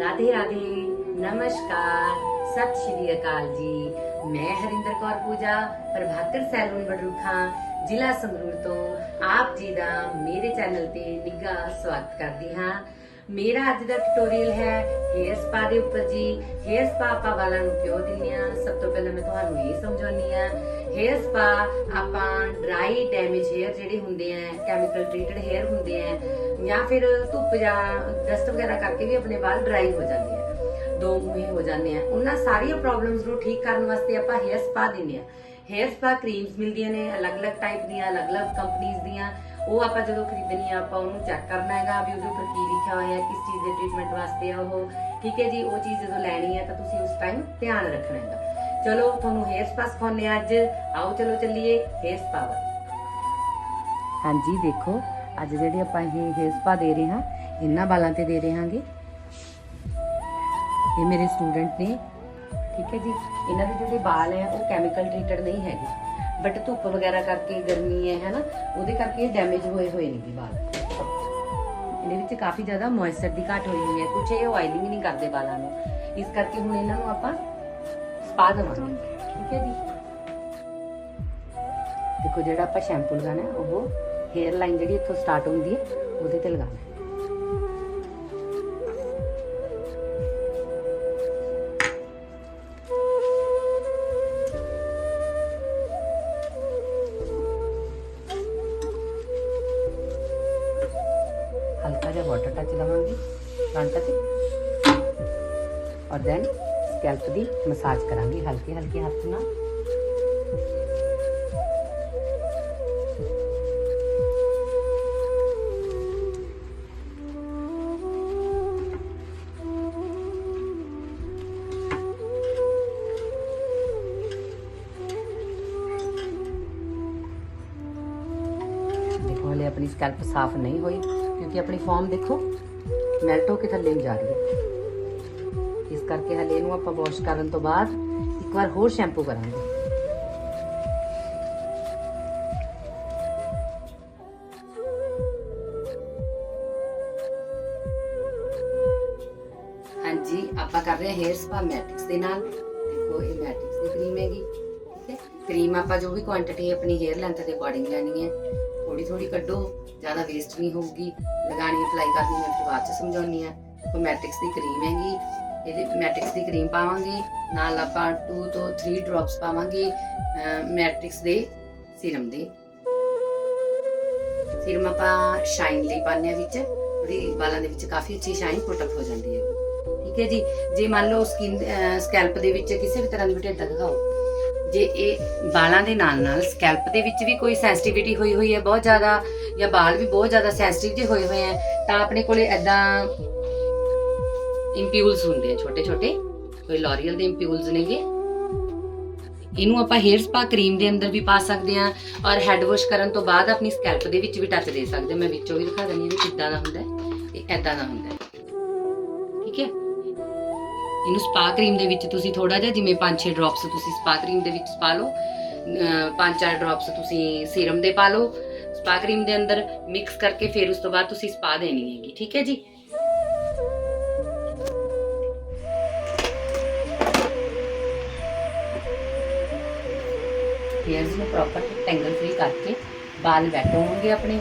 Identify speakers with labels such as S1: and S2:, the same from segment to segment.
S1: ਰਾਧੇ ਰਾਧੇ ਨਮਸਕਾਰ ਸਤਿ ਸ਼੍ਰੀ ਅਕਾਲ ਜੀ ਮੈਂ ਹਰਿੰਦਰ ਕੌਰ ਪੂਜਾ ਪ੍ਰਭਾਕਰ ਸੈਲੂਨ ਬਡਰੂਖਾਂ ਜ਼ਿਲ੍ਹਾ ਸੰਗਰੂਰ ਤੋਂ ਆਪ ਜੀ ਦਾ ਮੇਰੇ ਚੈਨਲ ਤੇ ਨਿੱਘਾ ਸਵਾਗਤ ਕਰਦੀ ਹਾਂ ਮੇਰਾ ਅੱਜ ਦਾ ਟਿਊਟੋਰੀਅਲ ਹੈ ਹੇਅਰ ਸਪਾ ਦੇ ਉੱਪਰ ਜੀ। ਹੇਅਰ ਸਪਾ ਆਪਾਂ ਵਾਲਾਂ ਨੂੰ ਕਿਉਂ ਦਿੰਦੇ ਆ ਸਭ ਤੋਂ ਪਹਿਲਾਂ ਮੈਂ ਤੁਹਾਨੂੰ ਇਹ ਸਮਝਾਉਣੀ ਆ ਹੇਅਰ ਸਪਾ ਆਪਾਂ ਡਰਾਈ ਡੈਮੇਜ ਹੇਅਰ ਜਿਹੜੇ ਹੁੰਦੇ ਆ ਕੈਮੀਕਲ ਟ੍ਰੀਟਡ ਹੇਅਰ ਹੁੰਦੇ ਆ, ਜਾਂ ਫਿਰ ਧੁੱਪ ਜਾਂ ਡਸਟ ਵਗੈਰਾ ਕਰਕੇ ਵੀ ਆਪਣੇ ਵਾਲ ਡਰਾਈ ਹੋ ਜਾਂਦੇ ਆ, ਦੋ ਮੂੰਹੇ ਹੋ ਜਾਂਦੇ ਆ। ਉਹਨਾਂ ਸਾਰੀਆਂ ਪ੍ਰੋਬਲਮਸ ਨੂੰ ਠੀਕ ਕਰਨ ਵਾਸਤੇ ਆਪਾਂ ਹੇਅਰ ਸਪਾ ਦਿੰਦੇ ਆ। ਹੇਅਰ ਸਪਾ ਕਰੀਮਸ ਮਿਲਦੀਆਂ ਨੇ, ਅਲੱਗ-ਅਲੱਗ ਟਾਈਪ ਦੀਆਂ, ਅਲੱਗ-ਅਲੱਗ ਕੰਪਨੀਆਂ ਦੀਆਂ। ਉਹ ਆਪਾਂ ਜਦੋਂ ਖਰੀਦਣੀ ਆ, ਆਪਾਂ ਉਹਨੂੰ ਚੈੱਕ ਕਰਨਾ ਹੈਗਾ ਵੀ ਉਹਦੇ ਉੱਪਰ ਕੀ ਲਿਖਿਆ ਹੋਇਆ ਹੈ ਕਿਸ ਚੀਜ਼ ਦੇ ਟ੍ਰੀਟਮੈਂਟ ਵਾਸਤੇ ਆ ਉਹ। ਠੀਕ ਹੈ ਜੀ, ਉਹ ਚੀਜ਼ ਜਦੋਂ ਲੈਣੀ ਹੈ ਤਾਂ ਤੁਸੀਂ ਉਸ ਟਾਈਮ ਧਿਆਨ ਰੱਖਣਾ ਹੈਗਾ। ਚਲੋ, ਤੁਹਾਨੂੰ ਹੇਅਰ ਸਪਾ ਸਿਖਾਉਂਦੇ ਹਾਂ ਅੱਜ। ਆਓ, ਚਲੋ ਚੱਲੀਏ ਹੇਅਰ ਸਪਾ ਵੱਲ। ਹਾਂਜੀ, ਦੇਖੋ, ਅੱਜ ਜਿਹੜੇ ਆਪਾਂ ਇਹ ਹੇਅਰ ਸਪਾ ਦੇ ਰਹੇ ਹਾਂ, ਇਹਨਾਂ ਵਾਲਾਂ ਤੇ ਦੇ ਰਹੇ ਹਾਂਗੇ। ਇਹ ਮੇਰੇ ਸਟੂਡੈਂਟ ਨੇ। ਠੀਕ ਹੈ ਜੀ, ਇਹਨਾਂ ਦੇ ਜਿਹੜੇ ਵਾਲ ਹੈ, ਉਹ ਕੈਮੀਕਲ ਟ੍ਰੀਟਡ ਨਹੀਂ ਹੈਗੇ। ਬਟ ਧੁੱਪ ਵਗੈਰਾ ਕਰਕੇ ਗਰਮੀ ਹੈ ਹੈਨਾ ਉਹਦੇ ਕਰਕੇ ਇਹ ਡੈਮੇਜ ਹੋਏ ਹੋਏ ਨੇ ਜੀ ਵਾਲ ਇਹਦੇ ਵਿੱਚ ਕਾਫੀ ਜ਼ਿਆਦਾ ਮੋਇਸਚਰ ਦੀ ਘਾਟ ਹੋਈ ਹੋਈ ਹੈ। ਕੁਝ ਇਹ ਆਇਲਿੰਗ ਨਹੀਂ ਕਰਦੇ ਵਾਲਾਂ ਨੂੰ। ਇਸ ਕਰਕੇ ਹੁਣ ਇਹਨਾਂ ਨੂੰ ਆਪਾਂ ਸਪਾ ਦੇਵਾਂਗੇ। ਠੀਕ ਹੈ ਜੀ? ਦੇਖੋ ਜਿਹੜਾ ਆਪਾਂ ਸ਼ੈਂਪੂ ਲਗਾਣਾ ਉਹ ਹੇਅਰ ਲਾਈਨ ਜਿਹੜੀ ਇੱਥੋਂ ਸਟਾਰਟ ਹੁੰਦੀ ਹੈ, ਉਹਦੇ ਤੇ ਲਗਾਣਾ वाटर বটাটা দিলাম আমি से और दैन स्कैल्प की मसाज करा हल्के हल्के हाथ में। अपनी स्कैल्प साफ़ नहीं हुई। ਆਪਣੀ ਸਕੈਲਪ ਸਾਫ਼ ਨਹੀਂ ਦੇਖੋ। ਮੈਲਟ ਹੋ ਕੇ ਥੱਲੇ ਨੂੰ ਜਾ ਰਹੀ ਹੈ। ਇਸ ਕਰਕੇ ਹਲੇ ਇਹਨੂੰ ਆਪਾਂ ਵਾਸ਼ ਕਰਨ ਤੋਂ ਬਾਅਦ ਇੱਕ ਵਾਰ ਹੋਰ ਸ਼ੈਂਪੂ ਕਰਾਂਗੇ। ਹਾਂਜੀ, ਆਪਾਂ ਕਰ ਰਹੇ ਹਾਂ ਹੇਅਰ ਸਪਾ ਮੈਟਿਕਸ ਦੇ ਨਾਲ। ਦੇਖੋ ਇਹ ਮੈਟ੍ਰਿਕਸ ਦੀ ਕਰੀਮ ਹੈਗੀ, ਠੀਕ ਹੈ। ਕਰੀਮ ਆਪਾਂ ਜੋ ਵੀ ਕੁਆਂਟੀਟੀ ਆਪਣੀ ਹੇਅਰ ਲੈਂਥ ਦੇ ਅਕੋਰਡਿੰਗ ਲੈਣੀ ਹੈ। ਥੋੜੀ ਥੋੜੀ ਕੱਢੋ, ਜ਼ਿਆਦਾ ਵੇਸਟ ਨਹੀਂ ਹੋਊਗੀ। ਲਗਾਣੀ ਅਪਲਾਈ ਕਰਨੀ ਮੈਂ ਫਿਰ ਬਾਅਦ ਚ ਸਮਝਾਉਣੀ ਹੈ। ਕੋ ਦੀ ਕਰੀਮ ਹੈਗੀ, ਇਹਦੇ ਮੈਟ੍ਰਿਕਸ ਦੀ ਕਰੀਮ ਪਾਵਾਂਗੇ, ਨਾਲ ਆਪਾਂ 2 ਤੋਂ 3 ਡ੍ਰੌਪਸ ਪਾਵਾਂਗੇ ਮੈਟ੍ਰਿਕਸ ਦੇ ਸੀਰਮ ਦੇ। ਸੀਰਮ ਆਪਾਂ ਸ਼ਾਈਨ ਲਈ ਪਾਉਂਦੇ ਹਾਂ ਵਿੱਚ। ਉਹਦੀ ਵਾਲਾਂ ਦੇ ਵਿੱਚ ਕਾਫੀ ਅੱਛੀ ਸ਼ਾਈਨ ਪੁੱਟ ਅਪ ਹੋ ਜਾਂਦੀ ਹੈ। ਠੀਕ ਹੈ ਜੀ? ਜੇ ਮੰਨ ਲਓ ਸਕਿਨ ਸਕੈਲਪ ਦੇ ਵਿੱਚ ਕਿਸੇ ਵੀ ਤਰ੍ਹਾਂ ਦੀ ਢਿੱਡ ਦਿਖਾਓ ਜੇ ਇਹ ਵਾਲਾਂ ਦੇ ਨਾਲ ਨਾਲ ਸਕੈਲਪ ਦੇ ਵਿੱਚ ਵੀ ਕੋਈ ਸੈਂਸਿਟੀਵਿਟੀ ਹੋਈ ਹੋਈ ਹੈ, ਬਹੁਤ ਜ਼ਿਆਦਾ, ਜਾਂ ਵਾਲ ਵੀ ਬਹੁਤ ਜ਼ਿਆਦਾ ਸੈਂਸਿਟਿਵ ਜੇ ਹੋਏ ਹੋਏ ਆ ਤਾਂ ਆਪਣੇ ਕੋਲੇ ਐਦਾਂ ਇੰਪਿਊਲਸ ਹੁੰਦੇ ਆ ਛੋਟੇ ਛੋਟੇ ਕੋਈ ਲੋਰੀਅਲ ਦੇ ਇੰਪਿਊਲਸ ਨੇਗੇ। ਇਹਨੂੰ ਆਪਾਂ ਹੇਅਰ ਸਪਾ ਕਰੀਮ ਦੇ ਅੰਦਰ ਵੀ ਪਾ ਸਕਦੇ ਆ ਔਰ ਹੈਡ ਵਾਸ਼ ਕਰਨ ਤੋਂ ਬਾਅਦ ਆਪਣੀ ਸਕੈਲਪ ਦੇ ਵਿੱਚ ਵੀ ਟੱਚ ਦੇ ਸਕਦੇ ਮੈਂ ਵਿੱਚੋਂ ਵੀ ਦਿਖਾ ਦਿੰਦੀ ਹਾਂ ਵੀ ਕਿੱਦਾਂ ਦਾ ਹੁੰਦਾ ਹੈ ਇਹ ਐਦਾਂ ਦਾ ਹੁੰਦਾ ਹੈ। ਠੀਕ ਹੈ? ਇਹਨੂੰ ਸਪਾ ਕਰੀਮ ਦੇ ਵਿੱਚ ਤੁਸੀਂ ਥੋੜਾ ਜਿਹਾ ਜਿਵੇਂ 5-6 ਡ੍ਰੌਪਸ ਤੁਸੀਂ ਸਪਾ ਕਰੀਮ ਦੇ ਵਿੱਚ ਪਾ ਲਓ 5-4 ਡ੍ਰੌਪਸ ਤੁਸੀਂ ਸੀਰਮ ਦੇ ਪਾ ਲਓ, ਸਪਾ ਕਰੀਮ ਦੇ ਅੰਦਰ ਮਿਕਸ ਕਰਕੇ ਫਿਰ ਉਸ ਤੋਂ ਬਾਅਦ ਤੁਸੀਂ ਸਪਾ ਦੇਣੀ ਹੈਗੀ, ਠੀਕ ਹੈ ਜੀ? ਹੇਅਰਸ ਨੂੰ ਪ੍ਰੋਪਰ ਟੈਂਗਲ ਫ੍ਰੀ ਕਰਕੇ ਬਾਲ ਵੈਟ ਹੋਣਗੇ ਆਪਣੇ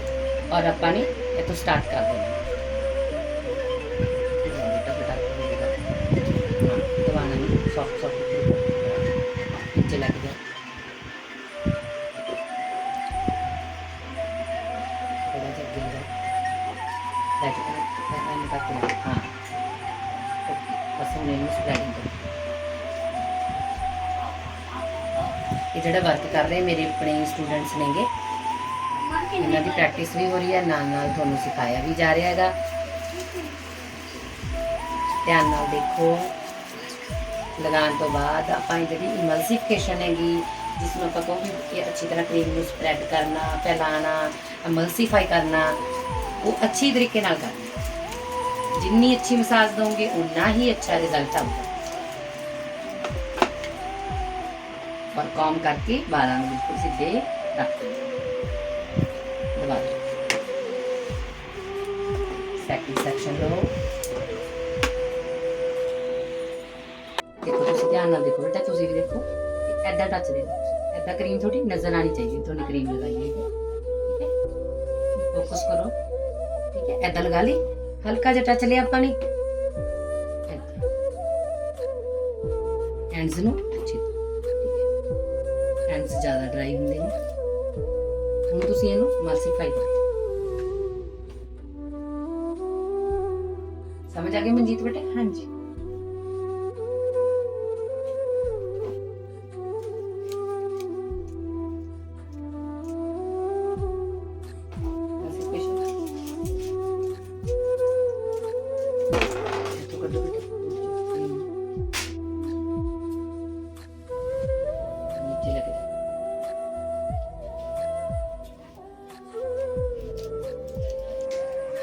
S1: ਔਰ ਆਪਾਂ ਨੇ ਇਹ ਤੋਂ ਸਟਾਰਟ ਕਰ ਦੇਣਾ। ਦਵਾਨਾ ਨੂੰ ਸੌਫਟ ਸੌਫਟ ਨੀਚੇ ਲੱਗ ਗਿਆ ਥੋੜਾ ਜਿਹਾ ਅੱਗੇ ਲਗਾ ਲੈ ਕੇ ਮੈਂ ਮੈਂ ਕਰਕੇ ਹਾਂ ਬਸ ਇਹ ਜਿਹੜਾ ਵਰਕ ਕਰ ਰਹੇ ਮੇਰੇ ਆਪਣੇ ਸਟੂਡੈਂਟਸ ਨੇਗੇ ਇਹਨਾਂ ਦੀ ਪ੍ਰੈਕਟਿਸ ਵੀ ਹੋ ਰਹੀ ਹੈ ਨਾਲ ਨਾਲ ਤੁਹਾਨੂੰ ਸਿਖਾਇਆ ਵੀ ਜਾ ਰਿਹਾ ਹੈਗਾ ਧਿਆਨ ਨਾਲ ਦੇਖੋ ਲਗਾਉਣ ਤੋਂ ਬਾਅਦ ਆਪਾਂ ਇਹ ਜਿਹੜੀ ਇਮਲਸੀਫਿਕੇਸ਼ਨ ਹੈਗੀ ਜਿਸ ਨੂੰ ਆਪਾਂ ਕਹੋਗੇ ਕਿ ਅੱਛੀ ਤਰ੍ਹਾਂ ਕਰੀਮ ਨੂੰ ਸਪਰੈਡ ਕਰਨਾ ਫੈਲਾਣਾ ਇਮਲਸੀਫਾਈ ਕਰਨਾ ਉਹ ਅੱਛੀ ਤਰੀਕੇ ਨਾਲ ਕਰਨਾ ਜਿੰਨੀ ਅੱਛੀ ਮਸਾਜ ਦੋਗੇ ਉਨਾ ਹੀ ਅੱਛਾ ਰਿਜ਼ਲਟ ਆਊਗਾ और कॉम करके बारह में बिल्कुल सीधे रख दो दबा दो सेकंड सेक्शन लो ਦੇਖੋ ਤੁਸੀਂ ਧਿਆਨ ਨਾਲ ਦੇਖੋ ਬੇਟਾ, ਤੁਸੀਂ ਵੀ ਦੇਖੋ ਐਦਾਂ ਟੱਚ ਦੇ ਦਿਓ। ਐਦਾਂ ਕਰੀਮ ਥੋੜੀ ਨਜ਼ਰ ਆਣੀ ਚਾਹੀਦੀ ਤੁਹਾਨੂੰ ਕਰੀਮ ਲਗਾਈ ਠੀਕ ਹੈ? ਫੋਕਸ ਕਰੋ। ਠੀਕ ਹੈ? ਐਦਾਂ ਲਗਾ ਲਈ। ਹਲਕਾ ਜਿਹਾ ਟੱਚ ਲਿਆ ਆਪਾਂ ਨੇ। ਹੈਂਡਸ ਨੂੰ ਅੱਛੀ ਹੈਂਡਸ ਜ਼ਿਆਦਾ ਡਰਾਈ ਹੁੰਦੇ ਨੇ। ਹੁਣ ਤੁਸੀਂ ਇਹਨੂੰ ਮਲਸੀਫਾਈ ਕਰੋ। ਸਮਝ ਆ ਗਈ ਮਨਜੀਤ ਬੇਟੇ?
S2: ਹਾਂਜੀ।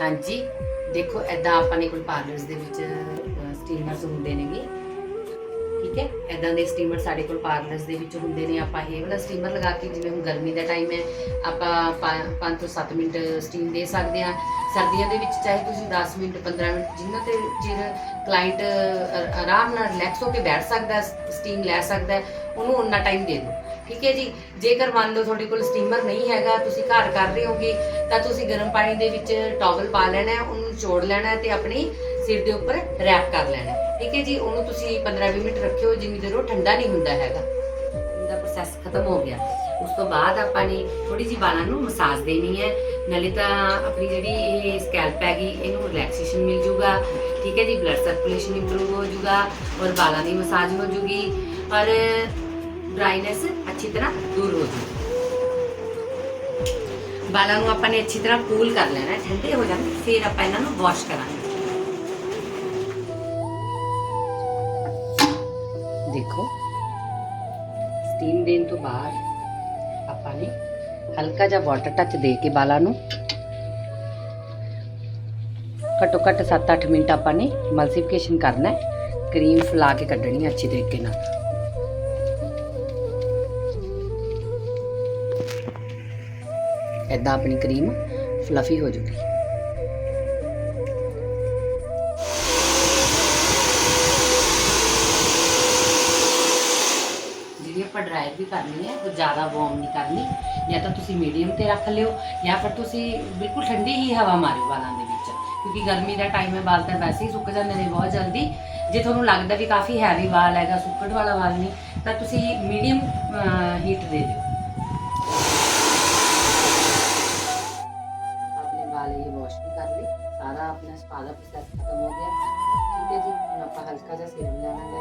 S1: ਹਾਂਜੀ। ਦੇਖੋ ਐਦਾਂ ਆਪਾਂ ਨੇ ਕੋਈ ਪਾਰਲਰਸ ਦੇ ਵਿੱਚ ਸਟੀਮਰਸ ਹੁੰਦੇ ਨੇਗੇ। ਠੀਕ ਹੈ? ਐਦਾਂ ਦੇ ਸਟੀਮਰ ਸਾਡੇ ਕੋਲ ਪਾਰਲਰਸ ਦੇ ਵਿੱਚ ਹੁੰਦੇ ਨੇ। ਆਪਾਂ ਇਹ ਵਾਲਾ ਸਟੀਮਰ ਲਗਾ ਕੇ, ਜਿਵੇਂ ਹੁਣ ਗਰਮੀ ਦਾ ਟਾਈਮ ਹੈ, ਆਪਾਂ 5 ਤੋਂ 7 ਮਿੰਟ ਸਟੀਮ ਦੇ ਸਕਦੇ ਆ ਸਰਦੀਆਂ ਦੇ ਵਿੱਚ ਚਾਹੇ ਤੁਸੀਂ 10 ਮਿੰਟ 15 ਮਿੰਟ, ਜਿੰਨਾ ਤੇ ਚਿਰ ਕਲਾਇੰਟ ਆਰਾਮ ਨਾਲ ਰਿਲੈਕਸ ਹੋ ਕੇ ਬੈਠ ਸਕਦਾ ਸਟੀਮ ਲੈ ਸਕਦਾ, ਉਹਨੂੰ ਉਨਾ ਟਾਈਮ ਦੇ ਦਿਓ। ਠੀਕ ਹੈ ਜੀ? ਜੇਕਰ ਮੰਨ ਲਓ ਤੁਹਾਡੇ ਕੋਲ ਸਟੀਮਰ ਨਹੀਂ ਹੈਗਾ, ਤੁਸੀਂ ਘਰ ਕਰ ਰਹੇ ਹੋਗੇ, ਤਾਂ ਤੁਸੀਂ ਗਰਮ ਪਾਣੀ ਦੇ ਵਿੱਚ ਟਾਵਲ ਪਾ ਲੈਣਾ ਹੈ, ਉਹਨੂੰ ਚੋੜ ਲੈਣਾ ਹੈ ਤੇ ਆਪਣੀ ਸਿਰ ਦੇ ਉੱਪਰ ਰੈਪ ਕਰ ਲੈਣਾ ਠੀਕ ਹੈ ਜੀ? ਉਹਨੂੰ ਤੁਸੀਂ 15-20 ਮਿੰਟ ਰੱਖਿਓ, ਜਿੰਨੀ ਦੇਰ ਉਹ ਠੰਡਾ ਨਹੀਂ ਹੁੰਦਾ ਹੈਗਾ। ਇਹਦਾ ਪ੍ਰੋਸੈਸ ਖਤਮ ਹੋ ਗਿਆ। ਉਸ ਤੋਂ ਬਾਅਦ ਆਪਾਂ ਨੇ ਥੋੜੀ ਜਿਹੀ ਵਾਲਾਂ ਨੂੰ ਮਸਾਜ ਦੇਣੀ ਹੈ। ਨਾਲੇ ਤਾਂ ਆਪਣੀ ਜਿਹੜੀ ਇਹ ਸਕੈਲਪ ਹੈਗੀ, ਇਹਨੂੰ ਰਿਲੈਕਸੇਸ਼ਨ ਮਿਲ ਜੂਗਾ। ਠੀਕ ਹੈ ਜੀ? ਬਲੱਡ ਸਰਕੂਲੇਸ਼ਨ ਇੰਪਰੂਵ ਹੋ ਜੂਗਾ ਔਰ ਬਾਲਾਂ ਦੀ ਮਸਾਜ ਹੋ ਜੂਗੀ। ਔਰ ਡਰਾਈਨੈਸ ਅੱਛੀ ਤਰ੍ਹਾਂ ਦੂਰ ਹੋ ਜੂਗੀ ਵਾਲਾਂ ਨੂੰ ਆਪਾਂ ਨੇ ਅੱਛੀ ਤਰ੍ਹਾਂ ਕੂਲ ਕਰ ਲੈਣਾ ਠੰਡੇ ਹੋ ਜਾਣ, ਫਿਰ ਆਪਾਂ ਇਹਨਾਂ ਨੂੰ ਵਾਸ਼ ਕਰਾਂਗੇ। ਦੇਖੋ ਸਟੀਮ ਦੇਣ ਤੋਂ ਬਾਅਦ ਆਪਾਂ ਨੇ ਹਲਕਾ ਜਿਹਾ ਵਾਟਰ ਟੱਚ ਦੇ ਕੇ ਬਾਲਾਂ ਨੂੰ ਘੱਟੋ ਘੱਟ 7-8 ਮਿੰਟ ਆਪਾਂ ਨੇ ਮਲਸੀਫਿਕੇਸ਼ਨ ਕਰਨਾ ਹੈ ਕਰੀਮ ਫਲਾ ਕੇ ਕੱਢਣੀ ਹੈ ਅੱਛੇ ਤਰੀਕੇ ਨਾਲ। ਇਦਾਂ ਆਪਣੀ ਕਰੀਮ ਫਲਫੀ ਹੋ ਜੂਗੀ। ਜਿਹੜੀ ਆਪਾਂ ਡਰਾਈ ਵੀ ਕਰਨੀ ਹੈ ਉਹ ਜ਼ਿਆਦਾ ਵਾਰਮ ਨਹੀਂ ਕਰਨੀ। ਜਾਂ ਤਾਂ ਤੁਸੀਂ ਮੀਡੀਅਮ ਤੇ ਰੱਖ ਲਿਓ, ਜਾਂ ਫਿਰ ਤੁਸੀਂ ਬਿਲਕੁਲ ਠੰਡੀ ਹੀ ਹਵਾ ਮਾਰਿਓ ਵਾਲਾਂ ਦੇ ਵਿੱਚ। ਕਿਉਂਕਿ ਗਰਮੀ ਦਾ ਟਾਈਮ ਹੈ, ਵਾਲ ਤਾਂ ਵੈਸੇ ਹੀ ਸੁੱਕ ਜਾਂਦੇ ਨੇ ਬਹੁਤ ਜਲਦੀ। ਜੇ ਤੁਹਾਨੂੰ ਲੱਗਦਾ ਵੀ ਕਾਫੀ ਹੈਵੀ ਵਾਲ ਹੈਗਾ ਸੁੱਕਣ ਵਾਲਾ ਵਾਲ ਨਹੀਂ, ਤਾਂ ਤੁਸੀਂ ਮੀਡੀਅਮ ਹੀਟ ਦੇ ਦਿਓ। ਆਪਣਾ ਸਪਾ ਦਾ ਪ੍ਰੋਸੈਸ ਖਤਮ ਹੋ ਗਿਆ ਠੀਕ ਹੈ ਜੀ ਹੁਣ ਆਪਾਂ ਹਲਕਾ ਜਿਹਾ ਸੀਰਮ ਲੈਣਾ ਹੈ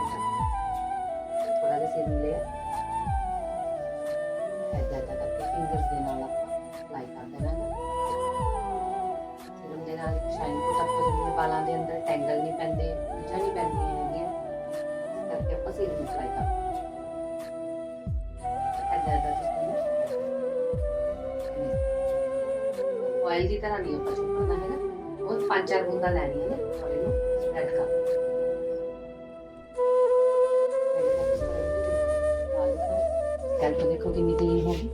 S1: ਥੋੜਾ ਜਿਹਾ ਸੀਰਮ ਲਿਆ ਐਦਾਂ ਐਦਾਂ ਕਰਕੇ ਫਿੰਗਰਸ ਦੇ ਨਾਲ ਆਪਾਂ ਅਪਲਾਈ ਕਰ ਦੇਣਾ ਹੈ ਸੀਰਮ ਦੇ ਨਾਲ ਇੱਕ ਸ਼ਾਈਨ ਕੋਟ ਅਪ ਹੋ ਜਾਂਦੀ ਹੈ ਵਾਲਾਂ ਦੇ ਅੰਦਰ ਟੈਂਗਲ ਨਹੀਂ ਪੈਂਦੇ ਮਿੱਠਾ ਨਹੀਂ ਪੈਂਦੀਆਂ ਹੈਗੀਆਂ ਇਸ ਕਰਕੇ ਆਪਾਂ ਸੀਰਮ ਅਪਲਾਈ ਕਰ ਐਦਾਂ ਐਦਾਂ ਤੁਸੀਂ ਆਇਲ ਦੀ ਤਰ੍ਹਾਂ ਨਹੀਂ ਆਪਾਂ ਚੁੱਕਣਾ ਹੈਗਾ ਉਹ ਪੰਜ ਚਾਰ ਬੂੰਦਾਂ ਲੈਣੀਆਂ ਨੇ ਔਰ ਇਹਨੂੰ ਸਪਰੈਡ ਕਰ ਕੈਲਪ ਦੇਖੋ ਕਿੰਨੀ ਕਲੀਨ ਹੋ ਗਈ।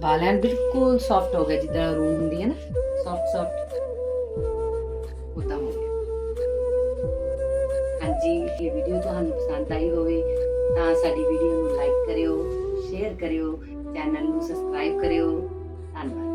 S1: ਵਾਲ ਐਨ ਬਿਲਕੁਲ ਸੌਫਟ ਹੋ ਗਏ, ਜਿੱਦਾਂ ਰੂਮ ਹੁੰਦੀ ਹੈ ਨਾ ਸੌਫਟ ਸੌਫਟ ਉਦਾਂ ਹੋ ਗਿਆ। ਹਾਂਜੀ, ਇਹ ਵੀਡੀਓ ਤੁਹਾਨੂੰ ਪਸੰਦ ਆਈ ਹੋਵੇ, ਤਾਂ ਸਾਡੀ ਵੀਡੀਓ ਨੂੰ ਲਾਈਕ ਕਰਿਓ ਸ਼ੇਅਰ ਕਰਿਓ। ਚੈਨਲ ਨੂੰ ਸਬਸਕ੍ਰਾਈਬ ਕਰਿਓ। ਧੰਨਵਾਦ।